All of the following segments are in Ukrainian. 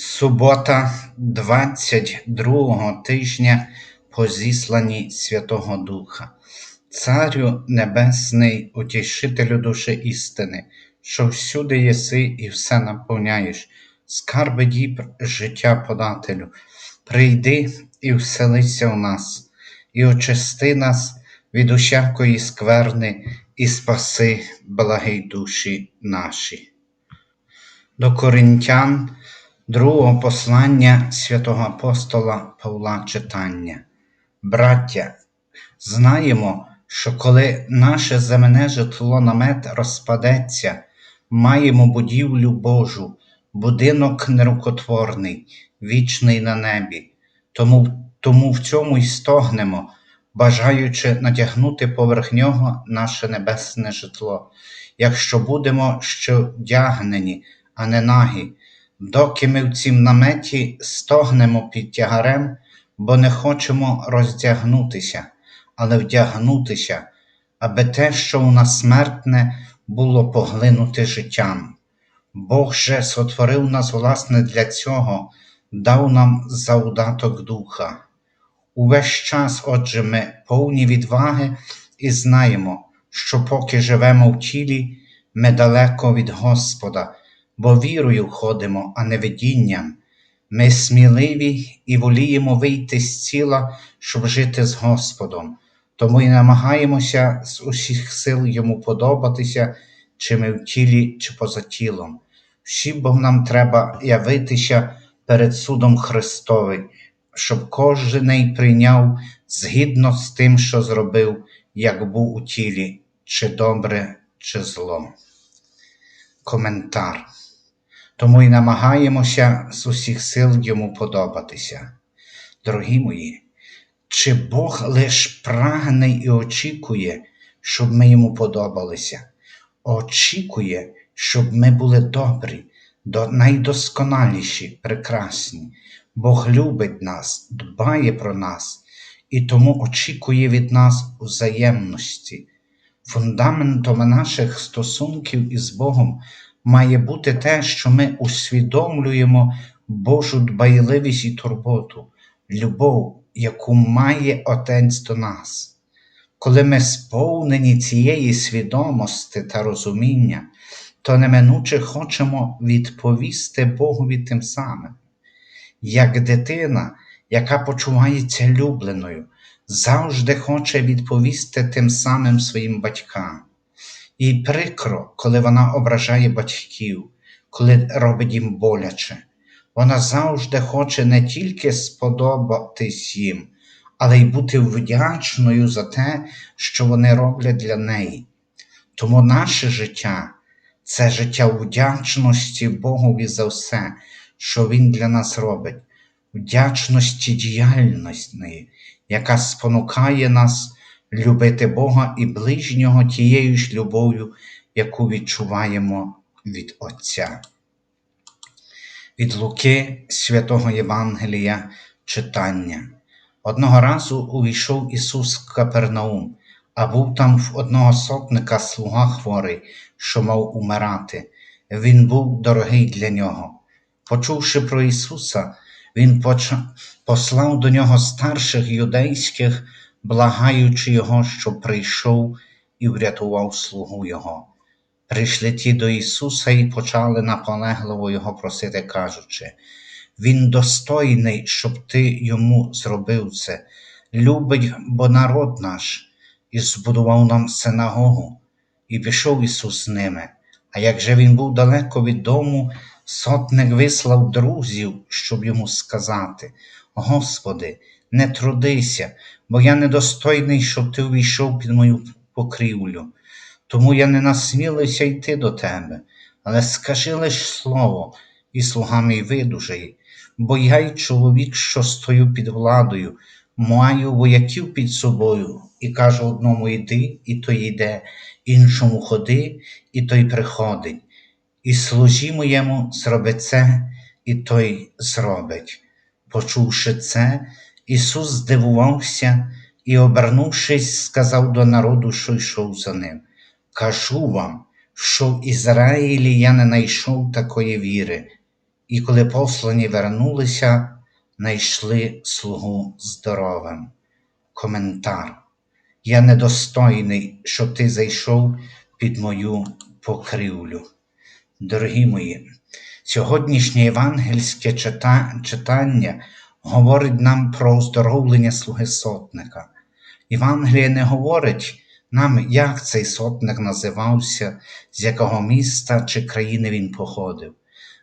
Субота 22 тижня по зісланні Святого Духа, Царю Небесний, утішителю душі істини, що всюди єси і все наповняєш, скарби дібр життя подателю, прийди і вселися в нас, і очисти нас від усякої скверни, і спаси благий душі наші. До Коринтян Другого послання святого апостола Павла читання. Браття, знаємо, що коли наше земне житло намет розпадеться, маємо будівлю Божу, будинок нерукотворний, вічний на небі. Тому, тому в цьому й стогнемо, бажаючи натягнути поверх нього наше небесне житло, якщо будемо ще вдягнені, а не нагі, доки ми в цім наметі стогнемо під тягарем, бо не хочемо роздягнутися, але вдягнутися, аби те, що у нас смертне, було поглинуте життям. Бог же сотворив нас, власне, для цього, дав нам завдаток духа. Увесь час, отже, ми повні відваги і знаємо, що поки живемо в тілі, ми далеко від Господа, бо вірою ходимо, а не видінням. Ми сміливі і воліємо вийти з тіла, щоб жити з Господом, тому і намагаємося з усіх сил йому подобатися, чи ми в тілі, чи поза тілом. Всім бо нам треба явитися перед судом Христовим, щоб кожен прийняв згідно з тим, що зробив, як був у тілі, чи добре, чи зло. Коментар. Тому й намагаємося з усіх сил йому подобатися. Дорогі мої, чи Бог лиш прагне і очікує, щоб ми йому подобалися, очікує, щоб ми були добрі, найдосконаліші, прекрасні. Бог любить нас, дбає про нас і тому очікує від нас взаємності. Фундаментом наших стосунків із Богом має бути те, що ми усвідомлюємо Божу дбайливість і турботу, любов, яку має Отець до нас. Коли ми сповнені цієї свідомості та розуміння, то неминуче хочемо відповісти Богові тим самим, як дитина, яка почувається любленою, завжди хоче відповісти тим самим своїм батькам. І прикро, коли вона ображає батьків, коли робить їм боляче. Вона завжди хоче не тільки сподобатись їм, але й бути вдячною за те, що вони роблять для неї. Тому наше життя це життя вдячності Богові за все, що Він для нас робить, вдячності діяльності, яка спонукає нас любити Бога і ближнього тією ж любов'ю, яку відчуваємо від Отця. Від Луки святого Євангелія читання. Одного разу увійшов Ісус в Капернаум, а був там в одного сотника слуга хворий, що мав умирати. Він був дорогий для нього. Почувши про Ісуса, Він послав до нього старших юдейських благаючи Його, щоб прийшов і врятував слугу Його. Прийшли ті до Ісуса і почали наполегливо Його просити, кажучи, Він достойний, щоб Ти йому зробив це, любить, бо народ наш, і збудував нам синагогу, і пішов Ісус з ними. А як же він був далеко від дому, сотник вислав друзів, щоб йому сказати: Господи, не трудися, бо я недостойний, щоб ти увійшов під мою покрівлю. Тому я не насмілився йти до тебе, але скажи лиш слово, і слуга мій видужає, бо я й чоловік, що стою під владою, маю вояків під собою, і кажу одному йди, і той йде, іншому ходи, і той приходить. І служі моєму зроби це, і той зробить. Почувши це, Ісус здивувався і, обернувшись, сказав до народу, що йшов за ним: Кажу вам, що в Ізраїлі я не знайшов такої віри. і коли послані вернулися, знайшли слугу здоровим. Коментар. Я недостойний, щоб ти зайшов під мою покрівлю. Дорогі мої, сьогоднішнє євангельське чита- читання говорить нам про оздоровлення слуги сотника. Євангеліє не говорить нам, як цей сотник називався, з якого міста чи країни він походив.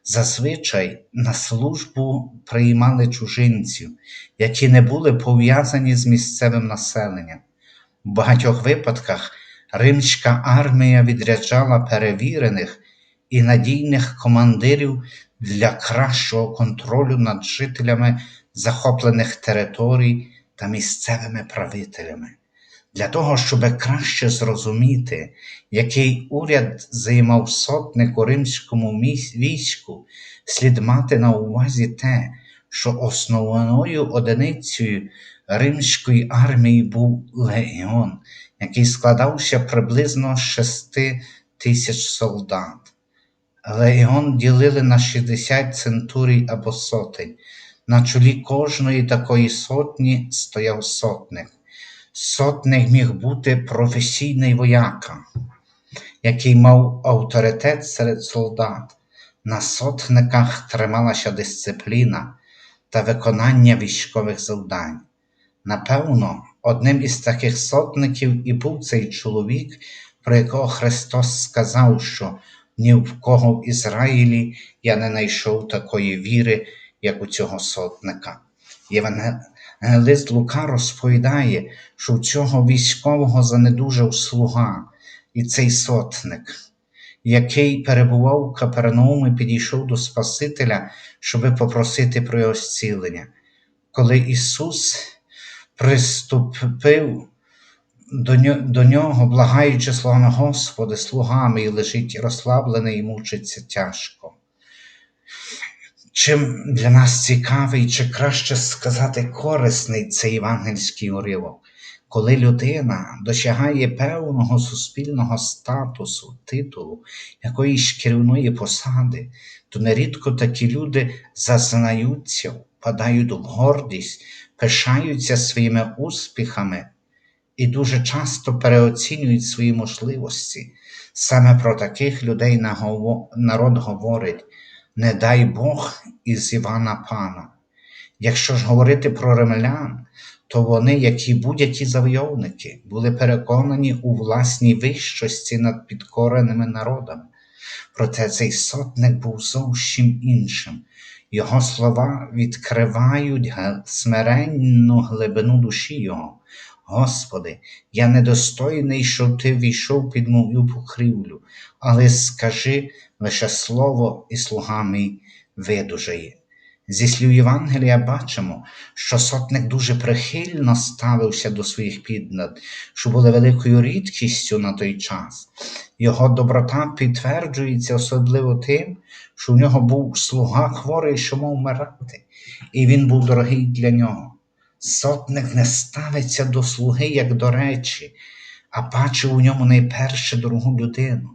Зазвичай на службу приймали чужинців, які не були пов'язані з місцевим населенням. В багатьох випадках римська армія відряджала перевірених і надійних командирів для кращого контролю над жителями захоплених територій та місцевими правителями. Для того, щоб краще зрозуміти, який уряд займав сотник у римському війську, слід мати на увазі те, що основною одиницею римської армії був легіон, який складався приблизно з 6 тисяч солдат. Легіон ділили на 60 центурій або сотень. На чолі кожної такої сотні стояв сотник. Сотник міг бути професійний вояка, який мав авторитет серед солдат. На сотниках трималася дисципліна та виконання військових завдань. Напевно, одним із таких сотників і був цей чоловік, про якого Христос сказав, що ні в кого в Ізраїлі я не знайшов такої віри, як у цього сотника. Євангелист Лука розповідає, що у цього військового занедужав слуга, і цей сотник, який перебував в Капернаумі, підійшов до Спасителя, щоби попросити про його зцілення. Коли Ісус приступив до ньо- до нього, благаючи словами Господи, слугами, і лежить розслаблений і мучиться тяжко. Чим для нас цікавий, чи краще сказати, корисний цей євангельський уривок, коли людина досягає певного суспільного статусу, титулу, якоїсь керівної посади, то нерідко такі люди зазнаються, впадають в гордість, пишаються своїми успіхами і дуже часто переоцінюють свої можливості. Саме про таких людей народ говорить не дай Бог із Івана Пана. Якщо ж говорити про римлян, то вони, як і будь-які завойовники, були переконані у власній вищості над підкореними народами. Проте цей сотник був зовсім іншим. Його слова відкривають смиренну глибину душі його. Господи, я недостойний, щоб ти війшов під мою покрівлю, але скажи лише слово, і слуга мій видужає. Зі слів Євангелія бачимо, що сотник дуже прихильно ставився до своїх піднад, що були великою рідкістю на той час. Його доброта підтверджується особливо тим, що в нього був слуга хворий, що мав вмирати, і він був дорогий для нього. Сотник не ставиться до слуги як до речі, а бачив у ньому найперше дорогу людину,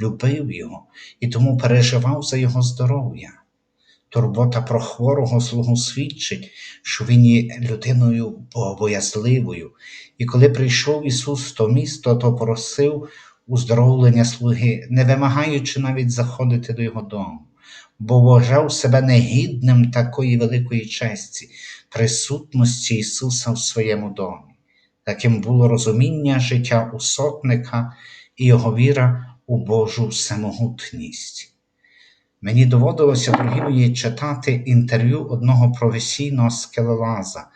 любив його і тому переживав за його здоров'я. Турбота про хворого слугу свідчить, що він є людиною богобоязливою, і коли прийшов Ісус в то місто, то просив уздоровлення слуги, не вимагаючи навіть заходити до його дому, бо вважав себе негідним такої великої честі, присутності Ісуса в своєму домі. Таким було розуміння життя у сотника і його віра у Божу всемогутність. Мені доводилося, дорогі мої, читати інтерв'ю одного професійного скелелаза,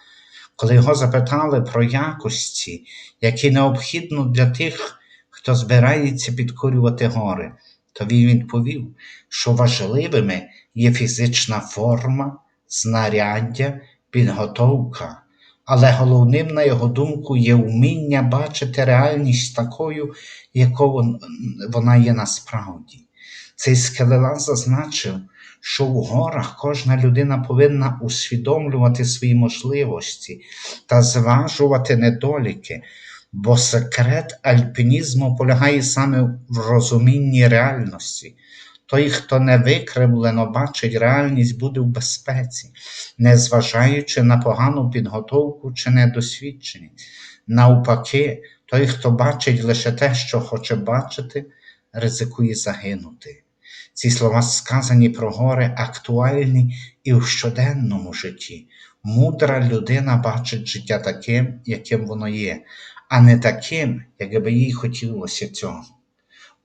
коли його запитали про якості, які необхідно для тих, хто збирається підкорювати гори, то він відповів, що важливими є фізична форма, знаряддя, підготовка, але головним, на його думку, є вміння бачити реальність такою, якою вона є насправді. Цей скелелаз зазначив, що в горах кожна людина повинна усвідомлювати свої можливості та зважувати недоліки, бо секрет альпінізму полягає саме в розумінні реальності. Той, хто невикривлено бачить реальність, буде в безпеці, незважаючи на погану підготовку чи недосвідченість. Навпаки, той, хто бачить лише те, що хоче бачити, ризикує загинути. Ці слова сказані про гори актуальні і в щоденному житті. Мудра людина бачить життя таким, яким воно є, а не таким, як би їй хотілося цього.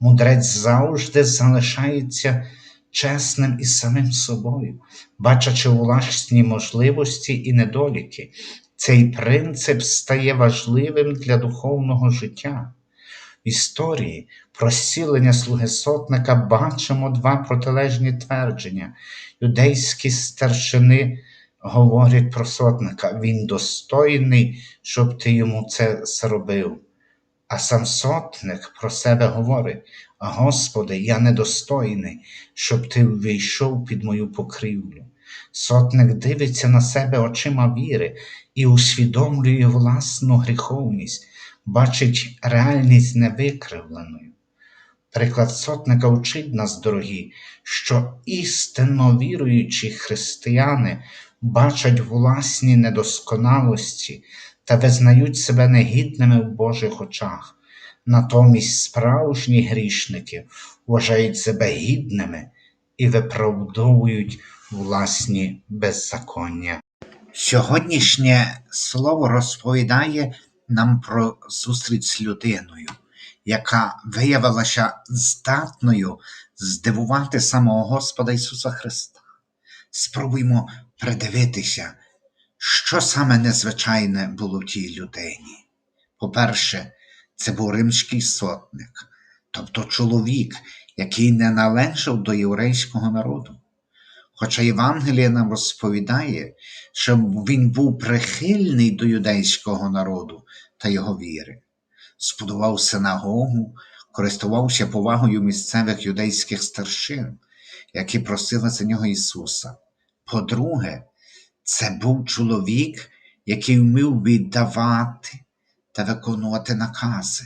Мудрець завжди залишається чесним із самим собою, бачачи власні можливості і недоліки. Цей принцип стає важливим для духовного життя. В історії про зцілення слуги сотника бачимо два протилежні твердження. Юдейські старшини говорять про сотника, він достойний, щоб ти йому це зробив. А сам сотник про себе говорить: Господи, я недостойний, щоб ти ввійшов під мою покрівлю. Сотник дивиться на себе очима віри і усвідомлює власну гріховність, бачить реальність невикривленою. Приклад сотника вчить нас, дорогі, що істинно віруючі християни бачать власні недосконалості та визнають себе негідними в Божих очах. Натомість справжні грішники вважають себе гідними і виправдовують власні беззаконня. Сьогоднішнє слово розповідає нам про зустріч з людиною, яка виявилася здатною здивувати самого Господа Ісуса Христа. Спробуймо придивитися, що саме незвичайне було в тій людині. По-перше, це був римський сотник, тобто чоловік, який не належав до єврейського народу. Хоча Євангеліє нам розповідає, що він був прихильний до юдейського народу та його віри, збудував синагогу, користувався повагою місцевих юдейських старшин, які просили за нього Ісуса. По-друге, це був чоловік, який вмів віддавати та виконувати накази.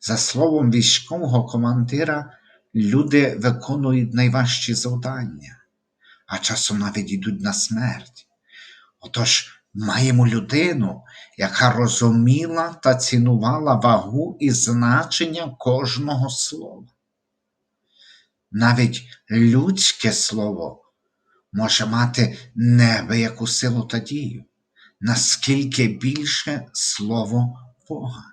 За словом військового командира, люди виконують найважчі завдання, а часом навіть йдуть на смерть. Отож, маємо людину, яка розуміла та цінувала вагу і значення кожного слова. Навіть людське слово може мати неабияку силу та дію, наскільки більше слово Бога.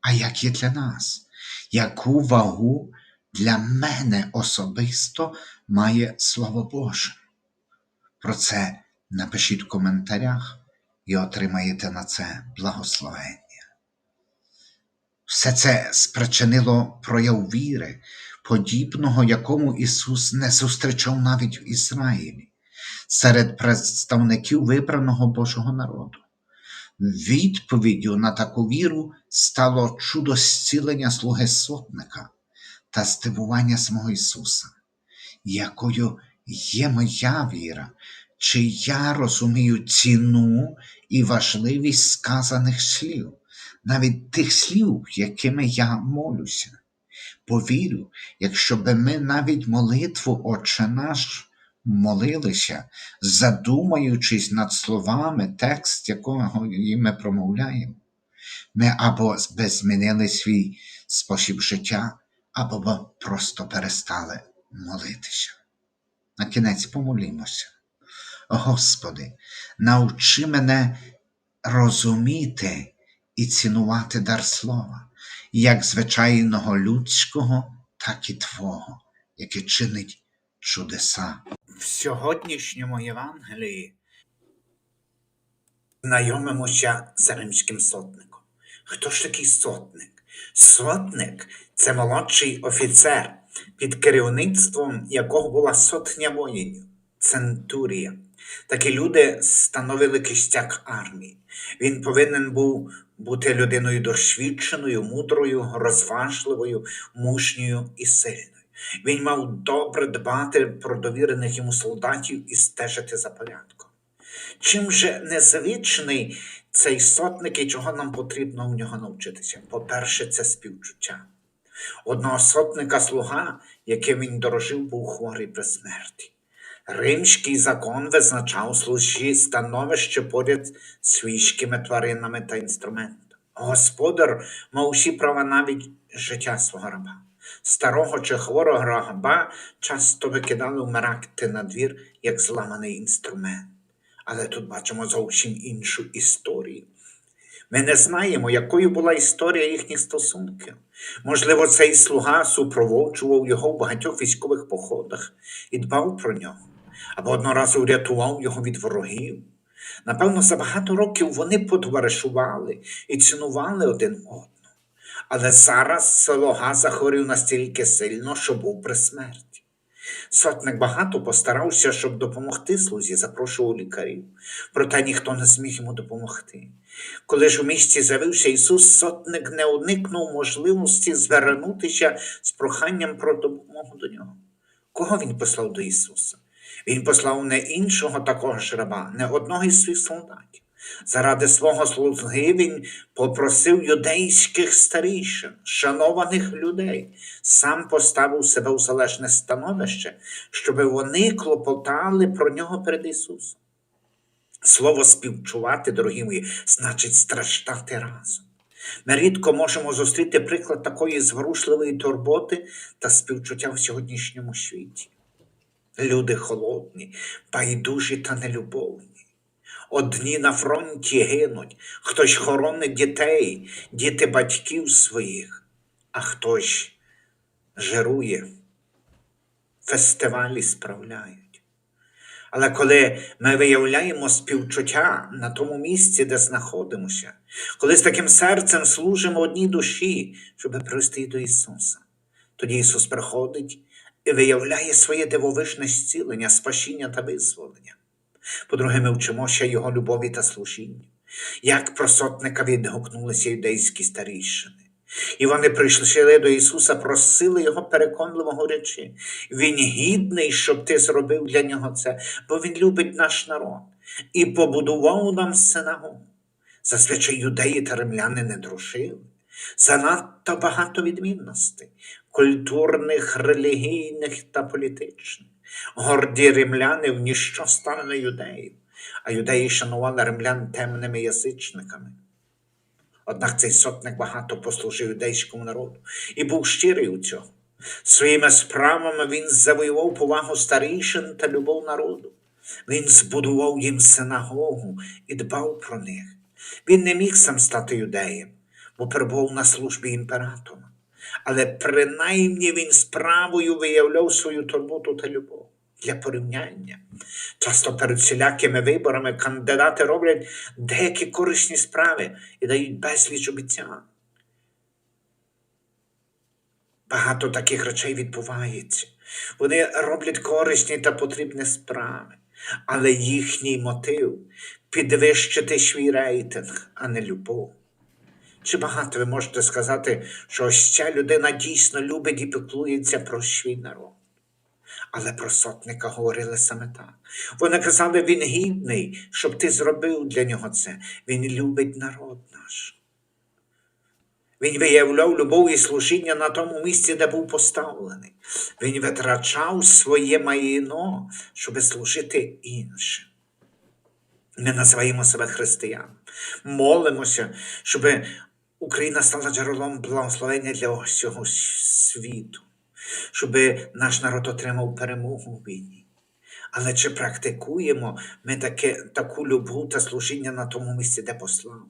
А як є для нас? Яку вагу для мене особисто має Слово Боже? Про це напишіть в коментарях і отримаєте на це благословення. Все це спричинило прояв віри, подібного якому Ісус не зустрічав навіть в Ізраїлі, серед представників вибраного Божого народу. Відповіддю на таку віру стало чудо зцілення слуги сотника та здивування самого Ісуса, якою є моя віра, чи я розумію ціну і важливість сказаних слів, навіть тих слів, якими я молюся. Повірю, якщо би ми навіть молитву Отче наш молилися, задумаючись над словами, текст, якого ми промовляємо, ми або би змінили свій спосіб життя, або б просто перестали молитися. На кінець помолімося. Господи, навчи мене розуміти і цінувати дар слова, як звичайного людського, так і Твого, яке чинить чудеса. В сьогоднішньому Євангелії знайомимося з римським сотником. Хто ж такий сотник? Сотник це молодший офіцер, під керівництвом якого була сотня воїнів, центурія. Такі люди становили кістяк армії. Він повинен був бути людиною досвідченою, мудрою, розважливою, мужньою і сильною. Він мав добре дбати про довірених йому солдатів і стежити за порядком. Чим же незвичний цей сотник і чого нам потрібно у нього навчитися? По-перше, це співчуття. Одного сотника слуга, яким він дорожив, був хворий при смерті. Римський закон визначав служі становище поряд з свійськими тваринами та інструментами. Господар мав усі права навіть життя свого раба. Старого чи хворого раба часто викидали вмирати на двір як зламаний інструмент. Але тут бачимо зовсім іншу історію. Ми не знаємо, якою була історія їхніх стосунків. Можливо, цей слуга супроводжував його в багатьох військових походах і дбав про нього, або одного разу врятував його від ворогів. Напевно, за багато років вони потоваришували і цінували один одного. Але зараз слуга захворів настільки сильно, що був при смерті. Сотник багато постарався, щоб допомогти слузі, запрошував лікарів, проте ніхто не зміг йому допомогти. Коли ж у місті з'явився Ісус, сотник не уникнув можливості звернутися з проханням про допомогу до нього. Кого він послав до Ісуса? Він послав не іншого такого ж раба, не одного із своїх солдатів. Заради свого слуги він попросив юдейських старішин, шанованих людей, сам поставив себе у залежне становище, щоб вони клопотали про нього перед Ісусом. Слово співчувати, дорогі мої, значить страждати разом. Ми рідко можемо зустріти приклад такої зворушливої турботи та співчуття в сьогоднішньому світі. Люди холодні, байдужі та нелюбовні. Одні на фронті гинуть, хтось хоронить дітей, діти батьків своїх, а хтось жирує, фестивалі справляють. Але коли ми виявляємо співчуття на тому місці, де знаходимося, коли з таким серцем служимо одній душі, щоб привести до Ісуса, тоді Ісус приходить і виявляє своє дивовижне зцілення, спасіння та визволення. По-друге, ми вчимося Його любові та служінню, як про сотника відгукнулися юдейські старішини. І вони прийшли до Ісуса, просили Його переконливо говорячи, Він гідний, щоб ти зробив для нього це, бо Він любить наш народ і побудував нам синагогу. Зазвичай юдеї та римляни не дружили. Занадто багато відмінностей культурних, релігійних та політичних. Горді римляни в ніщо стали на юдеїв, а юдеї шанували римлян темними язичниками. Однак цей сотник багато послужив юдейському народу і був щирий у цьому. Своїми справами він завоював повагу старішин та любов народу. Він збудував їм синагогу і дбав про них. Він не міг сам стати юдеєм, бо перебував на службі імператора. Але принаймні він справою виявляв свою турботу та любов для порівняння. Часто перед всілякими виборами кандидати роблять деякі корисні справи і дають безліч обіцянок. Багато таких речей відбувається. Вони роблять корисні та потрібні справи, але їхній мотив підвищити свій рейтинг, а не любов. Чи багато ви можете сказати, що ось ця людина дійсно любить і піклується про свій народ? Але про сотника говорили саме так. Вони казали, він гідний, щоб ти зробив для нього це. Він любить народ наш. Він виявляв любов і служіння на тому місці, де був поставлений. Він витрачав своє майно, щоб служити іншим. Ми називаємо себе християнами. Молимося, щоб Україна стала джерелом благословення для всього світу, щоб наш народ отримав перемогу в війні. Але чи практикуємо ми таке, таку любов та служіння на тому місці, де послали?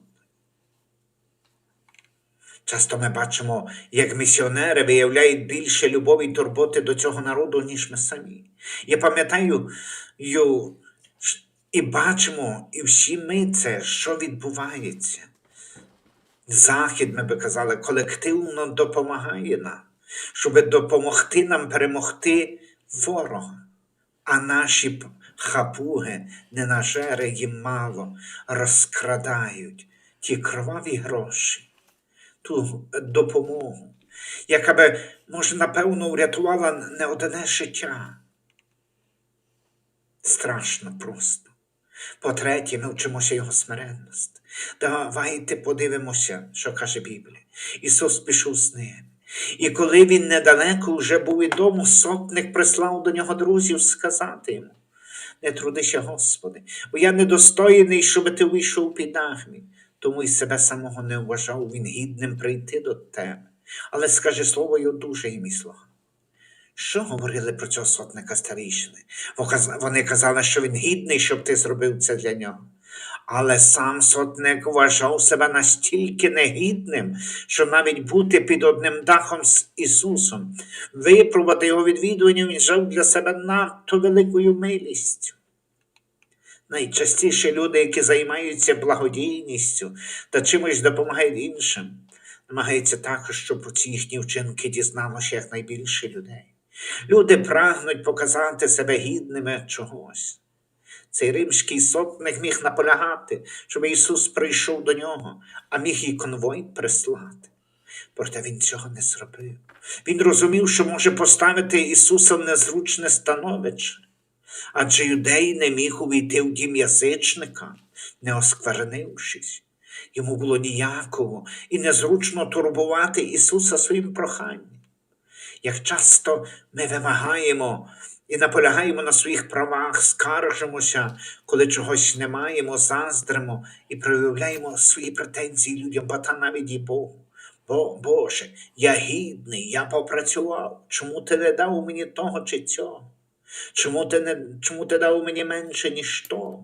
Часто ми бачимо, як місіонери виявляють більше любові і турботи до цього народу, ніж ми самі. Я пам'ятаю і бачимо, і всі ми це, що відбувається. Захід, ми би казали, колективно допомагає нам, щоб допомогти нам перемогти ворога. А наші хапуги, ненажери їм мало, розкрадають ті кроваві гроші, ту допомогу, яка би, може, напевно, врятувала не одне життя. Страшно просто. По-третє, ми вчимося його смиренності. Давайте подивимося, що каже Біблія. Ісус пішов з ним, І коли він недалеко вже був і дому, сотник прислав до нього друзів сказати йому: Не трудися, Господи, бо я недостойний, щоб ти вийшов під дах. Тому й себе самого не вважав він гідним прийти до тебе. Але скажи слово й одужай мій слуга. Що говорили про цього сотника старішини? Вони казали, що він гідний, щоб ти зробив це для нього. Але сам сотник вважав себе настільки негідним, що навіть бути під одним дахом з Ісусом, випробувати його відвідування, він жав для себе надто великою милістю. Найчастіше люди, які займаються благодійністю та чимось допомагають іншим, намагаються також, щоб про ці їхні вчинки дізналося якнайбільше людей. Люди прагнуть показати себе гідними чогось. Цей римський сотник міг наполягати, щоб Ісус прийшов до нього, а міг і конвой прислати. Проте він цього не зробив. Він розумів, що може поставити Ісуса в незручне становище, адже юдей не міг увійти в дім язичника, не осквернившись. Йому було ніяково і незручно турбувати Ісуса своїм проханням. Як часто ми вимагаємо і наполягаємо на своїх правах, скаржимося, коли чогось не маємо, заздримо і проявляємо свої претензії людям, ба та навіть і Богу. Бо, Боже, я гідний, я попрацював. Чому ти не дав мені того чи цього? Чому ти, не, чому ти дав мені менше, ніж то?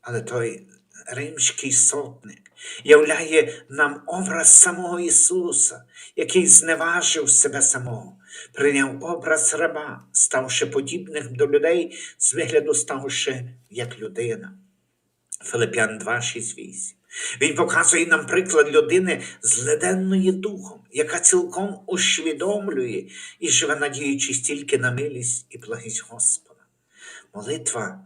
Але той римський сотник являє нам образ самого Ісуса, який зневажив себе самого, прийняв образ раба, ставши подібним до людей, з вигляду ставши як людина. Филип'ян 2, 6, 8. Він показує нам приклад людини зледенної духом, яка цілком усвідомлює і живе, надіючись тільки на милість і благість Господа. Молитва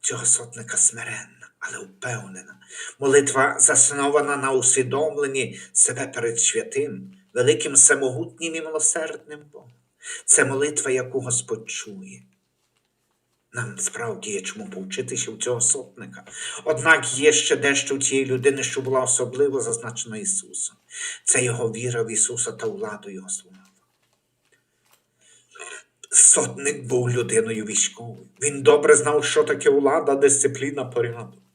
цього сотника смиренна, але впевнена. Молитва заснована на усвідомленні себе перед святим, великим самогутнім і милосердним Богом. Це молитва, яку Господь чує. Нам справді є чому повчитися у цього сотника. Однак є ще дещо у цієї людини, що була особливо зазначена Ісусом. Це його віра в Ісуса та владу Його слова. Сотник був людиною військовою. Він добре знав, що таке влада, дисципліна, порядок.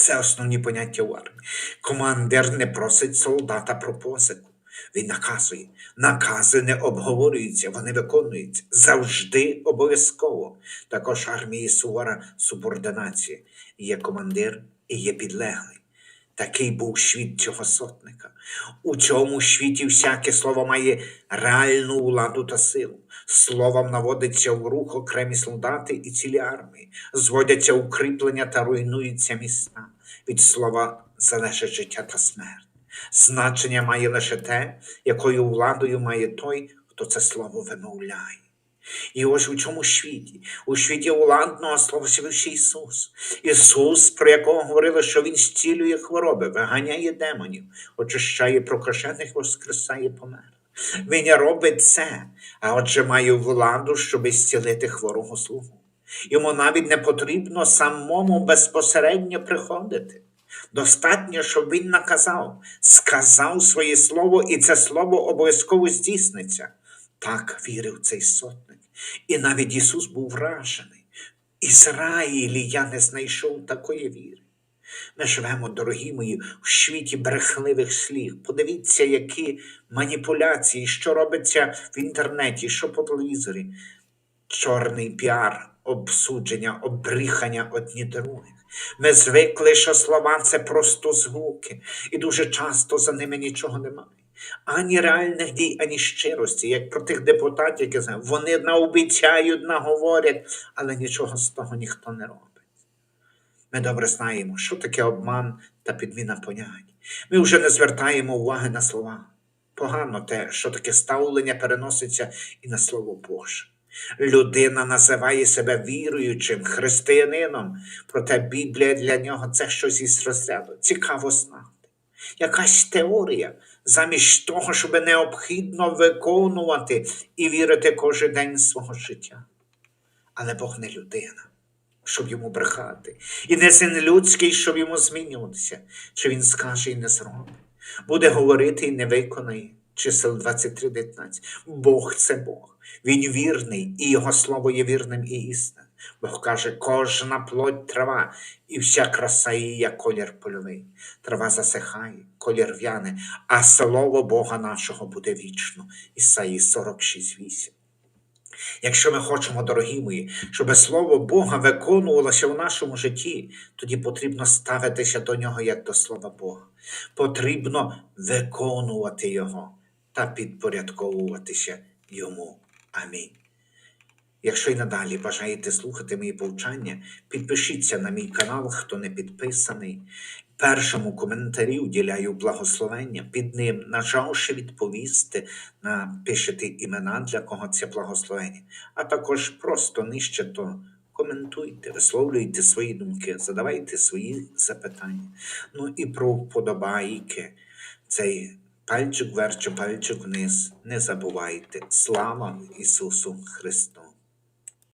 Це основні поняття в армії. Командир не просить солдата про посику. Він наказує. Накази не обговорюються, вони виконуються завжди обов'язково. Також армії сувора субординація. Є командир і є підлеглий. Такий був світ цього сотника. У цьому світі всяке слово має реальну владу та силу. Словом наводиться в рух окремі солдати і цілі армії, зводяться укріплення та руйнуються міста. Від слова залежить життя та смерть. Значення має лише те, якою владою має той, хто це слово вимовляє. І ось у цьому світі, у світі владного слова з'явився Ісус. Ісус, про якого говорили, що Він зцілює хвороби, виганяє демонів, очищає прокажених, воскресає померлих. Він робить це, а отже має владу, щоб зцілити хворого слугу. Йому навіть не потрібно самому безпосередньо приходити. Достатньо, щоб він наказав, сказав своє слово, і це слово обов'язково здійсниться. Так вірив цей сотник. І навіть Ісус був вражений. Ізраїлі я не знайшов такої віри. Ми живемо, дорогі мої, в світі брехливих слів. Подивіться, які маніпуляції, що робиться в інтернеті, що по телевізорі. Чорний піар, обсудження, обріхання одні других. Ми звикли, що слова це просто звуки, і дуже часто за ними нічого немає. Ані реальних дій, ані щирості, як про тих депутатів, які знають, вони наобіцяють, наговорять, але нічого з того ніхто не робить. Ми добре знаємо, що таке обман та підміна понять. Ми вже не звертаємо уваги на слова. Погано те, що таке ставлення переноситься і на слово Боже. Людина називає себе віруючим християнином, проте Біблія для нього це щось із розряду. Цікаво знати. Якась теорія, замість того, щоб необхідно виконувати і вірити кожен день свого життя. Але Бог не людина, щоб йому брехати, і не син людський, щоб йому змінюватися, чи він скаже і не зробить. Буде говорити і не виконає, Чисел 23.19. Бог це Бог. Він вірний, і Його слово є вірним і істинним. Бог каже, кожна плоть трава, і вся краса її, як колір польовий. Трава засихає, колір в'яне, а слово Бога нашого буде вічно. Ісаї 46.8. Якщо ми хочемо, дорогі мої, щоб слово Бога виконувалося в нашому житті, тоді потрібно ставитися до нього як до слова Бога. Потрібно виконувати його та підпорядковуватися йому. Амінь. Якщо й надалі бажаєте слухати мої повчання, підпишіться на мій канал, хто не підписаний. Першому коментарі уділяю благословення. Під ним, нажавши відповісти, напишете імена, для кого це благословення, а також просто нижче то коментуйте, висловлюйте свої думки, задавайте свої запитання. Ну і про вподобайки. Цей пальчик вверх чи пальчик вниз. Не забувайте. Слава Ісусу Христу!